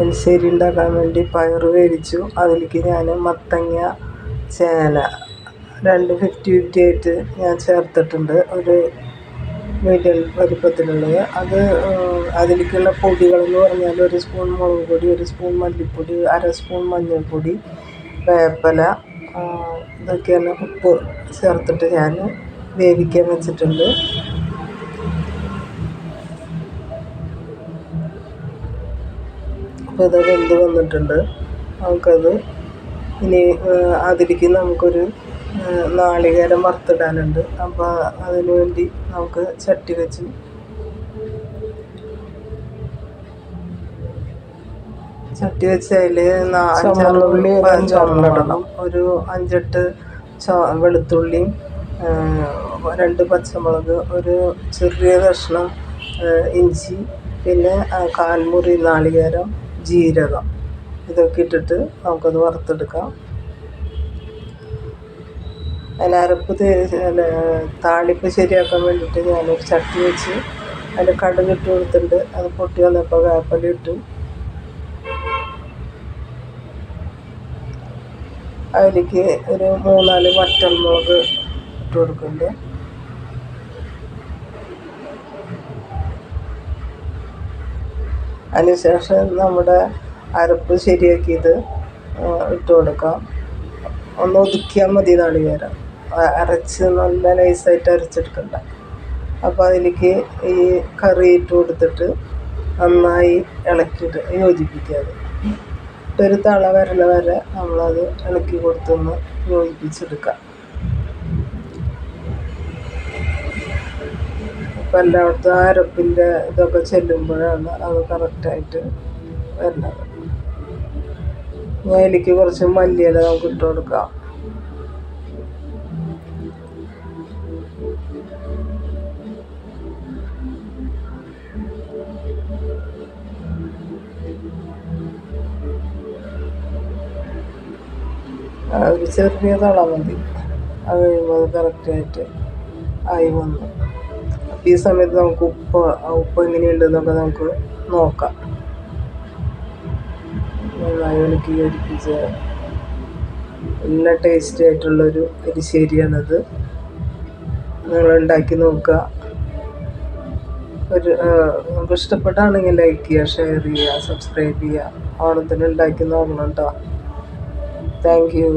എലിശ്ശേരി ഉണ്ടാക്കാൻ വേണ്ടി പയർ വേവിച്ചു. അതിലേക്ക് ഞാൻ മത്തങ്ങ ചേന രണ്ട് ഫിഫ്റ്റി ഫിഫ്റ്റി ആയിട്ട് ഞാൻ ചേർത്തിട്ടുണ്ട്. ഒരു മീഡിയം വലിപ്പത്തിലുള്ളത്. അത് അതിലേക്കുള്ള പൊടികളെന്ന് പറഞ്ഞാൽ ഒരു സ്പൂൺ മുളക് പൊടി ഒരു സ്പൂൺ മല്ലിപ്പൊടി അര സ്പൂൺ മഞ്ഞൾപ്പൊടി വേപ്പില ഇതൊക്കെയാണ് ഉപ്പ് ചേർത്തിട്ട് ഞാൻ വേവിക്കാൻ വെച്ചിട്ടുണ്ട്. അപ്പോൾ ഇത് വെന്ത് വന്നിട്ടുണ്ട്. നമുക്കത് ഇനി അതിലേക്ക് നമുക്കൊരു നാളികേരം വറുത്തിടാനുണ്ട്. അപ്പോൾ അതിന് വേണ്ടി നമുക്ക് ചട്ടി വെച്ച് ചട്ടി വെച്ച് അതിൽ ചുമന്നിടണം. ഒരു അഞ്ചെട്ട് വെളുത്തുള്ളിയും രണ്ട് പച്ചമുളക് ഒരു ചെറിയ കഷ്ണം ഇഞ്ചി പിന്നെ കാൽമുറി നാളികേരം ജീരകം. ഇതൊക്കെ ഇട്ടിട്ട് നമുക്കത് വറുത്തെടുക്കാം. അതിന്റെ അരപ്പ് താളിപ്പ് ശരിയാക്കാൻ വേണ്ടിയിട്ട് ഞാനൊരു ചട്ടി വെച്ച് അതിൽ കടുക് ഇട്ട് കൊടുത്തിട്ടുണ്ട്. അത് പൊട്ടി വന്നപ്പോൾ വേപ്പലി ഇട്ടു. അതിലേക്ക് ഒരു മൂന്നാൽ വറ്റൽമുളക് ഇട്ട് കൊടുക്കുന്നുണ്ട്. അതിനുശേഷം നമ്മുടെ അരപ്പ് ശരിയാക്കിയത് ഇട്ട് കൊടുക്കാം. ഒന്ന് ഒതുക്കിയാൽ മതി നാളികേരം അരച്ച് നല്ല നൈസായിട്ട് അരച്ചെടുക്കണ്ട. അപ്പോൾ അതിലേക്ക് ഈ കറി ഇട്ട് കൊടുത്തിട്ട് നന്നായി ഇളക്കിയിട്ട് യോജിപ്പിക്കുക അത്. ഒരു തള വരണ വരെ നമ്മളത് ഇളക്കി കൊടുത്തൊന്ന് യോജിപ്പിച്ചെടുക്കാം. അപ്പം എല്ലായിടത്തും അരപ്പിന്റെ ഇതൊക്കെ ചെല്ലുമ്പോഴാണ് അത് കറക്റ്റായിട്ട് വരുന്നത്. അതിലേക്ക് കുറച്ച് മല്ലിയില നമുക്ക് ഇട്ട് കൊടുക്കാം. ഒരു ചെറിയ തള മതി. അത് കഴിയുമ്പോൾ അത് കറക്റ്റായിട്ട് ആയി വന്നു. ഈ സമയത്ത് നമുക്ക് ഉപ്പ് ഉപ്പ് എങ്ങനെയുണ്ടെന്നൊക്കെ നമുക്ക് നോക്കാം. നന്നായി ഇളക്കി യോജിപ്പിച്ച് നല്ല ടേസ്റ്റി ആയിട്ടുള്ളൊരു അരിശേരിയാണത് നിങ്ങൾ ഉണ്ടാക്കി നോക്കുക. ഒരു നമുക്ക് ഇഷ്ടപ്പെട്ടാണെങ്കിൽ ലൈക്ക് ചെയ്യുക ഷെയർ ചെയ്യുക സബ്സ്ക്രൈബ് ചെയ്യുക. ഓണത്തിന് ഉണ്ടാക്കി നോക്കണം കേട്ടോ താങ്ക് യു